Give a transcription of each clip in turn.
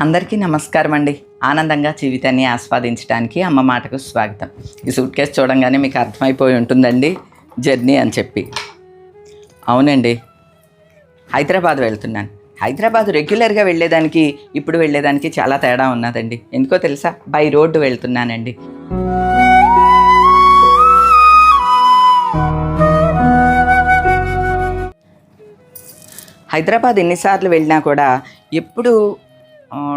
అందరికీ నమస్కారం అండి. ఆనందంగా జీవితాన్ని ఆస్వాదించడానికి అమ్మ మాటకు స్వాగతం. ఈ సూట్ కేసు చూడంగానే మీకు అర్థమైపోయి ఉంటుందండి. జర్నీ అని చెప్పి. అవునండి. హైదరాబాద్ వెళ్తున్నాను. హైదరాబాద్ రెగ్యులర్గా వెళ్ళేదానికి ఇప్పుడు వెళ్ళేదానికి చాలా తేడా ఉన్నదండి. ఎందుకో తెలుసా? By road వెళ్తున్నానండి. హైదరాబాద్ ఎన్నిసార్లు వెళ్ళినా కూడా ఎప్పుడు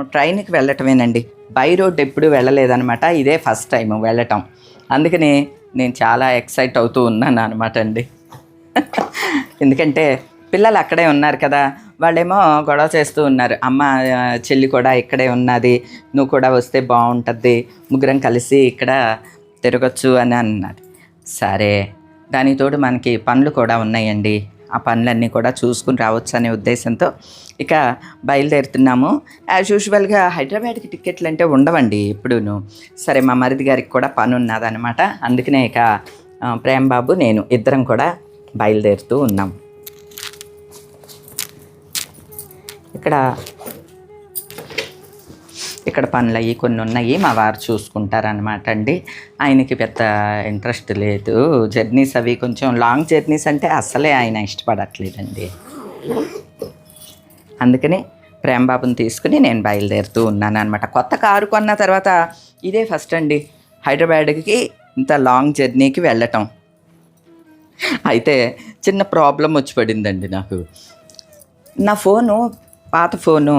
ట్రైన్కి వెళ్ళటమేనండి. బై రోడ్ ఎప్పుడు వెళ్ళలేదనమాట ఇదే ఫస్ట్ టైం వెళ్ళటం. అందుకని నేను చాలా ఎక్సైట్ అవుతూ ఉన్నాను అనమాట అండి. ఎందుకంటే పిల్లలు అక్కడే ఉన్నారు కదా. వాళ్ళేమో గొడవ చేస్తూ ఉన్నారు. అమ్మ చెల్లి కూడా ఇక్కడే ఉన్నది. నువ్వు కూడా వస్తే బాగుంటుంది. ముగ్గురం కలిసి ఇక్కడ తిరగచ్చు అని అన్నారు సరే. దానితోడు మనకి పనులు కూడా ఉన్నాయండి. ఆ పనులన్నీ కూడా చూసుకుని రావచ్చు అనే ఉద్దేశంతో ఇక బయలుదేరుతున్నాము. యాజ్ యూజువల్గా హైదరాబాద్కి టికెట్లు అంటే ఉండవండి ఇప్పుడును. సరే మా మరిది గారికి కూడా పని ఉన్నదనమాట అందుకనే ఇక ప్రేమ్ బాబు నేను ఇద్దరం కూడా బయలుదేరుతూ ఉన్నాం. ఇక్కడ ఇక్కడ పనులు అయ్యి కొన్ని ఉన్నాయి మా వారు చూసుకుంటారనమాట అండి. ఆయనకి పెద్ద ఇంట్రెస్ట్ లేదు. జర్నీస్ అవి కొంచెం లాంగ్ జర్నీస్ అంటే అసలే ఆయన ఇష్టపడట్లేదండి. అందుకని ప్రేమబాబుని తీసుకుని నేను బయలుదేరుతూ ఉన్నాను అనమాట కొత్త కారు కొన్న తర్వాత ఇదే ఫస్ట్ అండి. హైదరాబాద్కి ఇంత లాంగ్ జర్నీకి వెళ్ళటం. అయితే చిన్న ప్రాబ్లం వచ్చి పడిందండి నాకు. నా ఫోను పాత ఫోను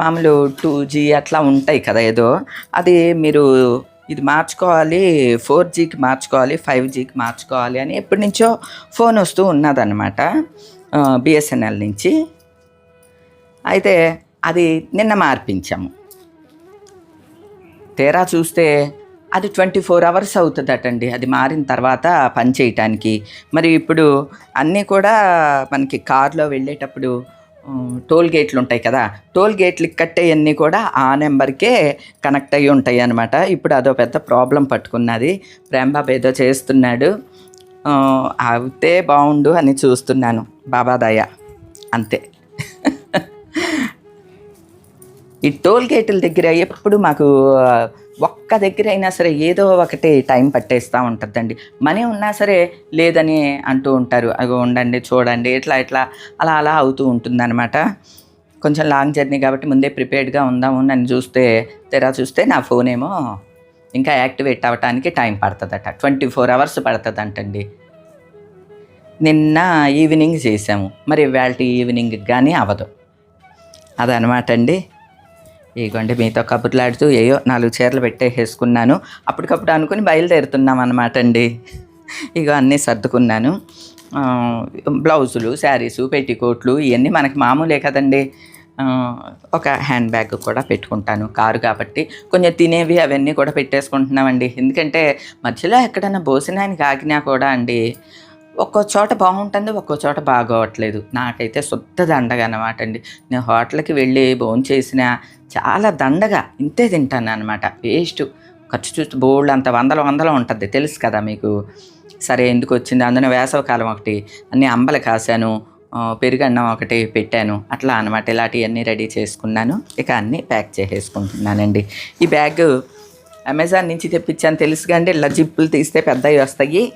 మామూలు టూ జీ అట్లా ఉంటాయి కదా ఏదో. అది మీరు ఇది మార్చుకోవాలి ఫోర్ జీకి మార్చుకోవాలి ఫైవ్ జీకి మార్చుకోవాలి అని ఎప్పటి నుంచో ఫోన్ వస్తూ ఉన్నదన్నమాట బిఎస్ఎన్ఎల్ నుంచి. అయితే అది నిన్న మార్పించాము. తీరా చూస్తే అది ట్వంటీ ఫోర్ అవర్స్ అవుతుందటండి. అది మారిన తర్వాత పని చేయటానికి. మరి ఇప్పుడు అన్నీ కూడా మనకి కార్లో వెళ్ళేటప్పుడు టోల్ గేట్లు ఉంటాయి కదా టోల్ గేట్లకి కట్టేవన్నీ కూడా ఆ నెంబర్కే కనెక్ట్ అయ్యి ఉంటాయి అనమాట ఇప్పుడు అదో పెద్ద ప్రాబ్లం పట్టుకున్నది. ప్రేమబాబు ఏదో చేస్తున్నాడు. అవుతే బాగుండు అని చూస్తున్నాను. బాబాదయ అంతే. ఈ టోల్ గేట్ల దగ్గర ఎప్పుడు మాకు ఒక్క దగ్గర అయినా సరే ఏదో ఒకటి టైం పట్టేస్తూ ఉంటుందండి. మనీ ఉన్నా సరే లేదని అంటూ ఉంటారు. అవి ఉండండి చూడండి ఇట్లా ఇట్లా అలా అలా అవుతూ ఉంటుందన్నమాట. కొంచెం లాంగ్ జర్నీ కాబట్టి ముందే ప్రిపేర్డ్గా ఉందాము నన్ను చూస్తే తెరా చూస్తే నా ఫోన్ ఏమో ఇంకా యాక్టివేట్ అవ్వటానికి టైం పడుతుందట. ట్వంటీ ఫోర్ అవర్స్ పడుతుందంటండి. నిన్న ఈవినింగ్ చేసాము మరి ఇవాళ ఈవినింగ్ కానీ అవ్వదు అదనమాట అండి ఇగోండి మీతో కబుర్లాడుతూ ఏయో నాలుగు చీరలు పెట్టేసుకున్నాను అప్పటికప్పుడు అనుకుని బయలుదేరుతున్నాం అనమాట అండి ఇగో అన్నీ సర్దుకున్నాను. బ్లౌజులు శారీసు పెట్టికోట్లు ఇవన్నీ మనకి మామూలే కదండి. ఒక హ్యాండ్ బ్యాగ్ కూడా పెట్టుకుంటాను కారు కాబట్టి. కొంచెం తినేవి అవన్నీ కూడా పెట్టేసుకుంటున్నామండి. ఎందుకంటే మధ్యలో ఎక్కడైనా భోజనానికి ఆగినా కూడా అండి ఒక్కో చోట బాగుంటుంది ఒక్కో చోట బాగోవట్లేదు. నాకైతే శుద్ధ దండగా అనమాట అండి. నేను హోటల్కి వెళ్ళి భోజనం చేసిన చాలా దండగా ఇంతే తింటాను అనమాట వేస్ట్. ఖర్చు చూస్తే బోర్డు అంత వందల వందలు ఉంటుంది తెలుసు కదా మీకు. సరే ఎందుకు వచ్చింది? అందులో వేసవకాలం ఒకటి అన్ని అంబలు కాశాను పెరుగన్నం ఒకటి పెట్టాను. అట్లా అనమాట ఇలాంటివన్నీ రెడీ చేసుకున్నాను. ఇక అన్నీ ప్యాక్ చేసేసుకుంటున్నానండి. ఈ బ్యాగ్ అమెజాన్ నుంచి తెప్పించాను తెలుసు కండి ఇలా జిప్పులు తీస్తే పెద్దవి వస్తాయి.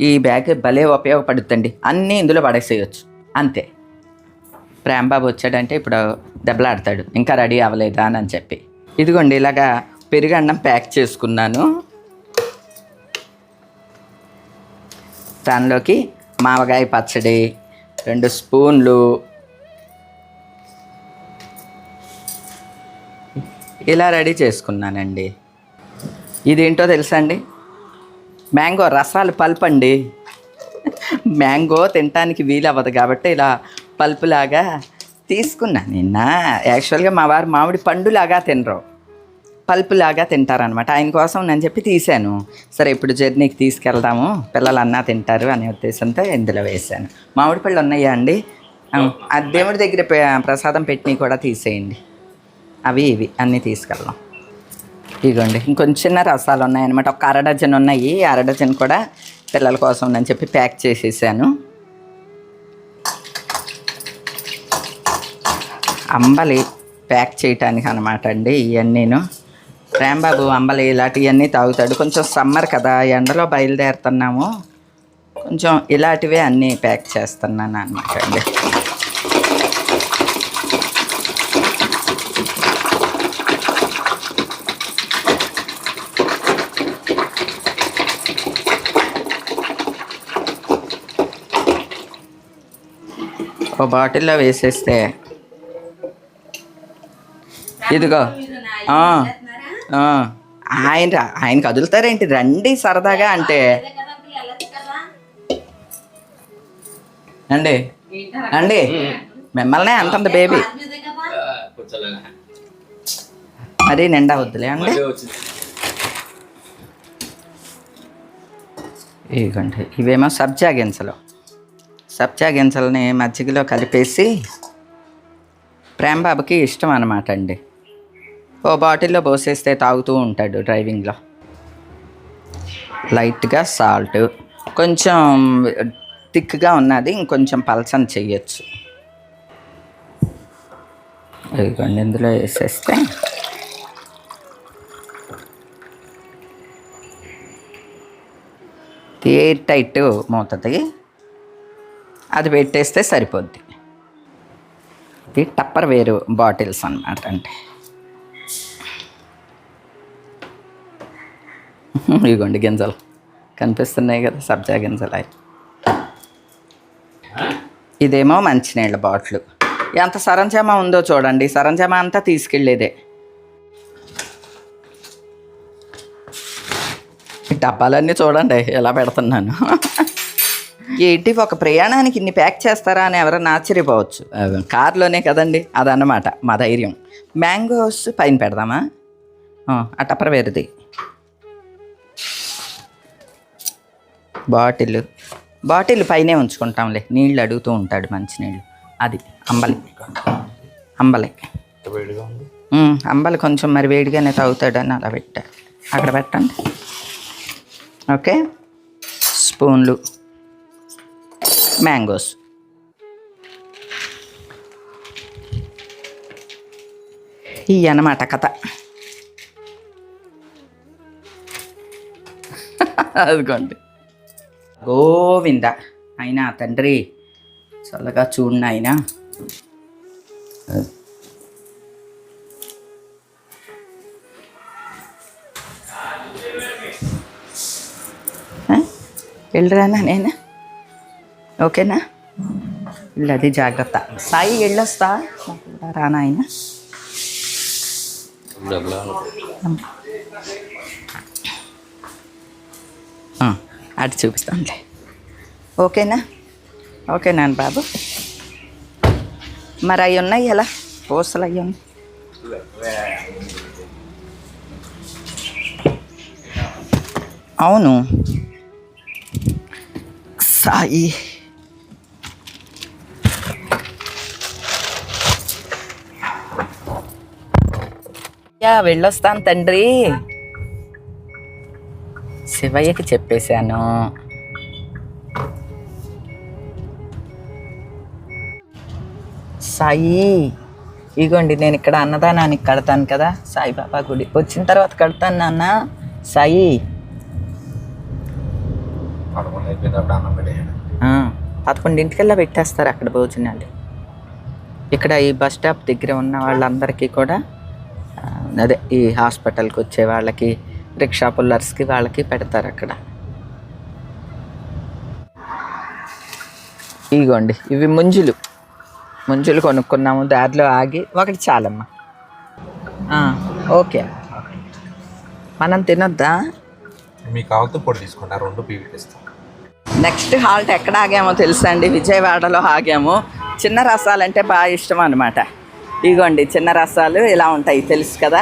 ఈ బ్యాగ్ భలే ఉపయోగపడుతుంది అన్నీ ఇందులో పడేసేయచ్చు. అంతే. ప్రేమబాబు వచ్చాడంటే ఇప్పుడు దెబ్బలాడతాడు. ఇంకా రెడీ అవ్వలేదా అని చెప్పి. ఇదిగోండి ఇలాగా పెరుగన్నం ప్యాక్ చేసుకున్నాను. దానిలోకి మావగాయ పచ్చడి రెండు స్పూన్లు. ఇలా రెడీ చేసుకున్నానండి. ఇదేంటో తెలుసా అండి? మ్యాంగో రసాలు పల్ప్ అండి మ్యాంగో తినటానికి వీలవ్వదు కాబట్టి ఇలా పల్పులాగా తీసుకున్నా నిన్న. యాక్చువల్గా మా వారు మామిడి పండులాగా తినరు. పల్పులాగా తింటారనమాట ఆయన కోసం నేను చెప్పి తీశాను. సరే ఇప్పుడు జర్నీకి తీసుకెళ్దాము. పిల్లలు అన్నా తింటారు అనే ఉద్దేశంతో ఇందులో వేశాను. మామిడి పళ్ళు ఉన్నాయా అండి? ఆ, దేవుడి దగ్గర ప్రసాదం పెట్టినవి కూడా తీసేయండి. అవి ఇవి అన్నీ తీసుకెళ్దాం. ఇదిగోండి ఇంకొంచెం చిన్న రసాలు ఉన్నాయన్నమాట ఒక అర డజన్ ఉన్నాయి. అర డజన్ కూడా పిల్లల కోసం అని చెప్పి ప్యాక్ చేసేసాను. అంబలి ప్యాక్ చేయటానికి అనమాట అండి ఇవన్నీను రాంబాబు అంబలి ఇలాంటివన్నీ తాగుతాడు. కొంచెం సమ్మర్ కదా ఎండలో బయలుదేరుతున్నాము. కొంచెం ఇలాంటివే అన్నీ ప్యాక్ చేస్తున్నాను అనమాట అండి. ఒక బాటిల్లో వేసేస్తే. ఇదిగో. ఆయన ఆయన కదులుతారేంటి? రండి సరదాగా అంటే. అండి అండి మిమ్మల్నే అంటుంది బేబీ. అది నిండా వద్దులే అండి. ఇదిగోండి ఇవేమో సబ్జా గింజలు. సబ్జా గింజల్ని మజ్జిగలో కలిపేసి ప్రేమబాబుకి ఇష్టం అనమాట అండి. ఓ బాటిల్లో పోసేస్తే తాగుతూ ఉంటాడు డ్రైవింగ్లో. లైట్గా సాల్ట్ కొంచెం థిక్గా ఉన్నది ఇంకొంచెం పలసన చెయ్యొచ్చు. ఇదిగోండి ఇందులో వేసేస్తే. ఎయిర్ టైట్ మూతది. అది పెట్టేస్తే సరిపోద్ది. ఇది టప్పర్ వేరు బాటిల్స్ అన్నమాట అంటే. ఇదిగోండి గింజలు. కనిపిస్తున్నాయి కదా సబ్జా గింజలు అవి ఇదేమో మంచినీళ్ళ బాటిల్. ఎంత సరంజామా ఉందో చూడండి. సరంజామా అంతా తీసుకెళ్ళేదే. ఈ డబ్బాలన్నీ చూడండి. ఎలా పెడుతున్నాను. ఏంటి ఒక ప్రయాణానికి ఇన్ని ప్యాక్ చేస్తారా అని ఎవరైనా ఆశ్చర్యపోవచ్చు. అవి కార్లోనే కదండి అదన్నమాట మా ధైర్యం. మ్యాంగోస్ పైన పెడదామా? ఆ, టప్పర్ వేరుది. బాటిల్ బాటిల్ పైనే ఉంచుకుంటాంలే నీళ్ళు అడుగుతూ ఉంటాడు మంచి నీళ్ళు అది అంబలి. అంబలి. ఉమ్, అంబలి కొంచెం మరి వేడిగానే తాగుతాడని అలా పెట్టా. అక్కడ పెట్టండి. ఓకే? స్పూన్లు. మ్యాంగోస్ ఈ అన్నమాట కథ. అదిగోండి. గోవింద. అయినా తండ్రి చల్లగా చూడండి ఆయన వెళ్ళరానా నేను? ఓకేనా ఇల్లు అది జాగ్రత్త సాయి వెళ్ళొస్తా నాకు కూడా రానా ఆయన ఆ, అటు చూపిస్తానులే ఓకేనా ఓకేనా బాబు మరి అవి ఉన్నాయి ఎలా పూసలు అవి ఉన్నాయి అవును సాయి వెళ్ళొస్తాను తండ్రి. శివయ్యకి చెప్పేశాను. సాయి ఇగోండి నేను ఇక్కడ అన్నదానానికి కడతాను కదా. సాయిబాబా గుడి. వచ్చిన తర్వాత కడతాను నాన్న. సాయి. పదకొండింటికల్లా పెట్టేస్తారు అక్కడ భోజనాలు. ఇక్కడ ఈ బస్ స్టాప్ దగ్గర ఉన్న వాళ్ళందరికీ కూడా అదే ఈ హాస్పిటల్కి వచ్చే వాళ్ళకి రిక్షా పుల్లర్స్కి వాళ్ళకి పెడతారు అక్కడ. ఇగోండి ఇవి ముంజులు. ముంజులు కొనుక్కున్నాము దారిలో ఆగి ఒకటి చాలమ్మా. ఆ, ఓకే. మనం తినొద్దా? మీకు కావాలతో పొడి తీసుకుంటా రెండు నెక్స్ట్ హాల్ట్ ఎక్కడ ఆగామో తెలుసా అండి? విజయవాడలో ఆగాము. చిన్న రసాలు అంటే బాగా ఇష్టం అనమాట ఇగోండి చిన్న రసాలు ఇలా ఉంటాయి తెలుసు కదా?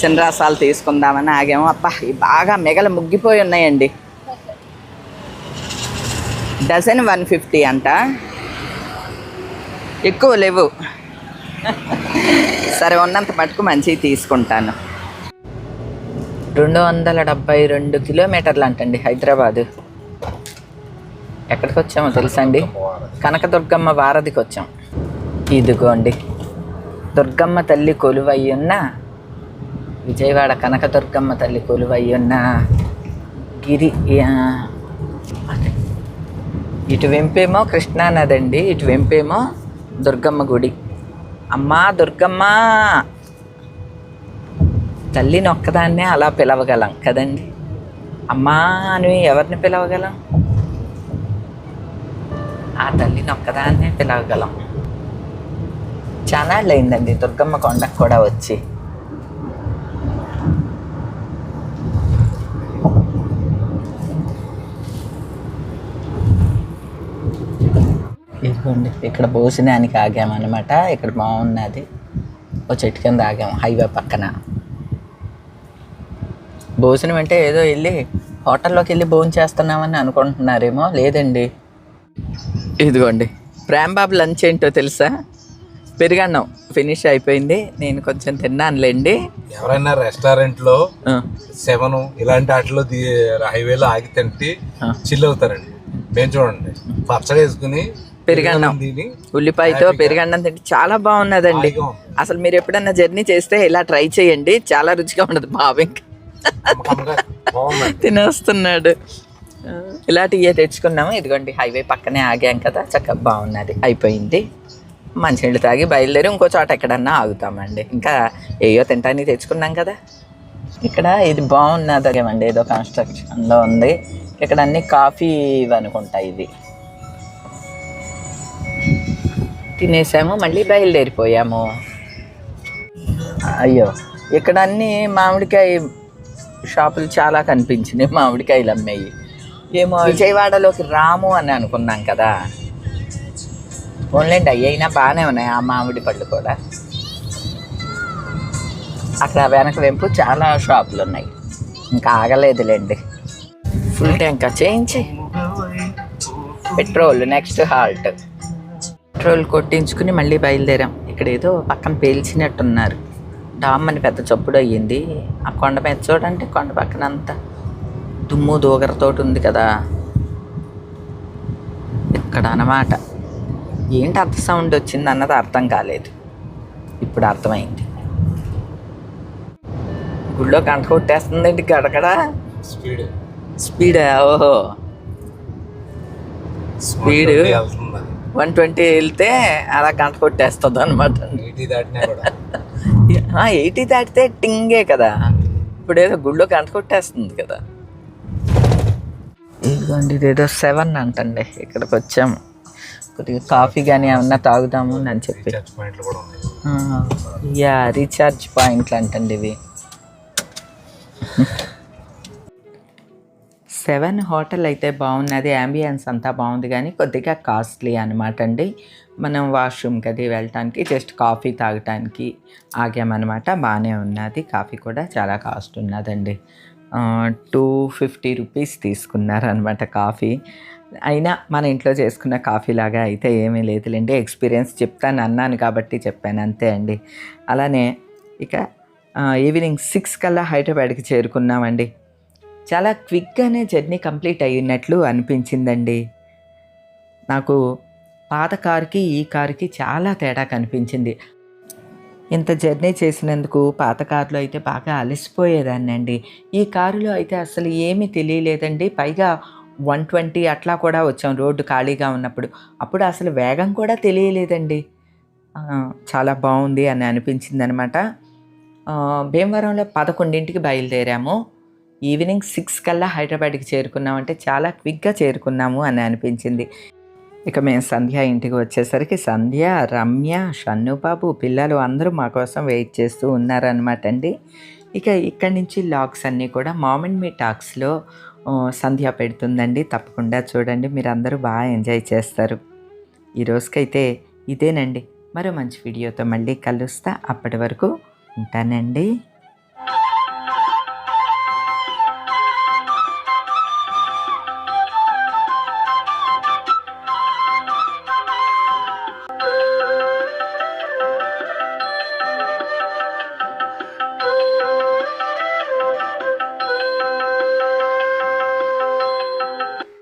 చిన్న రసాలు తీసుకుందామని ఆగాము. అబ్బా ఇవి బాగా మిగల ముగ్గిపోయి ఉన్నాయండి. డజన్ వన్ ఫిఫ్టీ అంట. ఎక్కువ లేవు. సరే ఉన్నంత మటుకు మంచివి తీసుకుంటాను. రెండు వందల డెబ్బై రెండు కిలోమీటర్లు అంటండి హైదరాబాదు. ఎక్కడికి వచ్చామో తెలుసండి కనకదుర్గమ్మ వారధికి వచ్చాం ఇదిగోండి. దుర్గమ్మ తల్లి కొలువయ్యున్న విజయవాడ కనకదుర్గమ్మ తల్లి కొలువయ్యున్న గిరి ఇటు వెంపేమో కృష్ణానది అండి ఇటు వెంపేమో దుర్గమ్మ గుడి. అమ్మా దుర్గమ్మ! తల్లిని ఒక్కదాన్నే అలా పిలవగలం కదండి. అమ్మా అని ఎవరిని పిలవగలం? ఆ తల్లిని ఒక్కదాన్నే పిలవగలం. చాలా అయిందండి దుర్గమ్మ కొండకు కూడా వచ్చి. ఇదిగోండి ఇక్కడ భోజనానికి ఆగామన్నమాట. ఇక్కడ బాగున్నది. ఓ చెట్టు కింద ఆగాము హైవే పక్కన. భోజనం అంటే ఏదో వెళ్ళి హోటల్లోకి వెళ్ళి భోజనం చేస్తున్నామని అనుకుంటున్నారేమో లేదండి. ఇదిగోండి ప్రేమ్ బాబు లంచ్ ఏంటో తెలుసా? పెరిగన్నం. ఫినిష్ అయిపోయింది. నేను కొంచెం తిన్నానులేండి. ఎవరైనా రెస్టారెంట్లో సెవెన్ ఇలాంటి వాటిలో హైవేలో ఆగి తింటే. చిల్ అవుతారండి. మేము చూడండి. పచ్చడి వేసుకుని పెరుగన్నం. ఉల్లిపాయతో పెరుగన్నం తింటే చాలా బాగున్నదండి. అసలు మీరు ఎప్పుడన్నా జర్నీ చేస్తే ఇలా ట్రై చేయండి. చాలా రుచిగా ఉండదు బాబు ఇంకా. తినేస్తున్నాడు. ఇలాంటివి తెచ్చుకున్నాము. ఇదిగోండి హైవే పక్కనే ఆగాం కదా. చక్కగా బాగున్నది. అయిపోయింది. మంచినీళ్ళు తాగి బయలుదేరి ఇంకో చోట ఎక్కడన్నా ఆగుతామండి. ఇంకా ఏయో తింటానికి తెచ్చుకున్నాం కదా. ఇక్కడ ఇది బాగున్నది ఏమండి? ఏదో కన్స్ట్రక్షన్లో ఉంది. ఇక్కడ అన్ని కాఫీ అనుకుంటా ఇది తినేసాము మళ్ళీ బయలుదేరిపోయాము. అయ్యో ఇక్కడ అన్ని మామిడికాయ షాపులు చాలా కనిపించినాయి మామిడికాయలు అమ్మాయి. ఏమో విజయవాడలోకి రాము అని అనుకున్నాం కదా. ఓన్లీ అవి అయినా బాగానే ఉన్నాయి ఆ మామిడి పళ్ళు కూడా అక్కడ వెనక వెంపు చాలా షాపులు ఉన్నాయి ఇంకా ఆగలేదులేండి ఫుల్ ట్యాంక్ చేయించి పెట్రోల్ నెక్స్ట్ హాల్ట్ పెట్రోల్ కొట్టించుకుని మళ్ళీ బయలుదేరాం ఇక్కడ ఏదో పక్కన పేల్చినట్టున్నారు డామ్ అని పెద్ద చప్పుడు అయ్యింది ఆ కొండ మీద చూడండి కొండ పక్కన అంతా దుమ్ము దూగరతోటి ఉంది కదా ఇక్కడ అన్నమాట ఏంటి అంత సౌండ్ వచ్చింది అన్నది అర్థం కాలేదు. ఇప్పుడు అర్థమైంది. గుళ్ళో గంట కొట్టేస్తుందండి గడగడ. స్పీడ్. స్పీడ్? ఓహో. స్పీడ్ వన్ ట్వంటీ వెళ్తే అలా గంట కొట్టేస్తుంది అనమాట ఎయిటీ దాటితే టింగే కదా. ఇప్పుడు ఏదో గుళ్ళో గంట కొట్టేస్తుంది కదా. ఇదిగోండి ఇదేదో సెవెన్ అంటండి. ఇక్కడికి వచ్చాము. కొద్దిగా కాఫీ కానీ ఏమన్నా తాగుదాము అని చెప్పి. చర్చ్ పాయింట్లు కూడా ఉన్నాయి. ఆ, యా రీఛార్జ్ పాయింట్లు అంటండి ఇవి. సెవెన్ హోటల్ అయితే బాగున్నది అంబియన్స్ అంతా బాగుంది కానీ కొద్దిగా కాస్ట్లీ అనమాట అండి. మనం వాష్రూమ్కి అది వెళ్ళటానికి జస్ట్ కాఫీ తాగటానికి ఆగామన్నమాట. బాగానే ఉన్నది కాఫీ కూడా చాలా కాస్ట్ ఉన్నదండి. టూ ఫిఫ్టీ రూపీస్ తీసుకున్నారనమాట కాఫీ. అయినా మన ఇంట్లో చేసుకున్న కాఫీ లాగా అయితే ఏమీ లేదులేండి. ఎక్స్పీరియన్స్ చెప్తాను అన్నాను కాబట్టి చెప్పాను. అంతే అండి. అలానే ఇక ఈవినింగ్ సిక్స్ కల్లా హైదరాబాద్కి చేరుకున్నామండి. చాలా క్విక్గానే జర్నీ కంప్లీట్ అయినట్లు అనిపించిందండి. నాకు పాత కారుకి ఈ కారుకి చాలా తేడా కనిపించింది. ఇంత జర్నీ చేసినందుకు పాత కారులో అయితే బాగా అలసిపోయేదాన్ని అండి ఈ కారులో అయితే అసలు ఏమీ తెలియలేదండి. పైగా వన్ ట్వంటీ అట్లా కూడా వచ్చాం రోడ్డు ఖాళీగా ఉన్నప్పుడు. అప్పుడు అసలు వేగం కూడా తెలియలేదండి. చాలా బాగుంది అని అనిపించింది అనమాట భీమవరంలో పదకొండింటికి బయలుదేరాము. ఈవినింగ్ సిక్స్ కల్లా హైదరాబాద్కి చేరుకున్నామంటే చాలా క్విక్గా చేరుకున్నాము అని అనిపించింది. ఇక మేము సంధ్య ఇంటికి వచ్చేసరికి సంధ్య రమ్య షన్నుబాబు పిల్లలు అందరూ మా కోసం వెయిట్ చేస్తూ ఉన్నారనమాట అండి. ఇక ఇక్కడి నుంచి లాగ్స్ అన్నీ కూడా మామెంట్ మీ టాక్స్లో సంధ్య పెడుతుందండి. తప్పకుండా చూడండి. మీరు అందరూ బాగా ఎంజాయ్ చేస్తారు. ఈ రోజుకైతే ఇదేనండి. మరో మంచి వీడియోతో మళ్ళీ కలుస్తా. అప్పటి వరకు ఉంటానండి.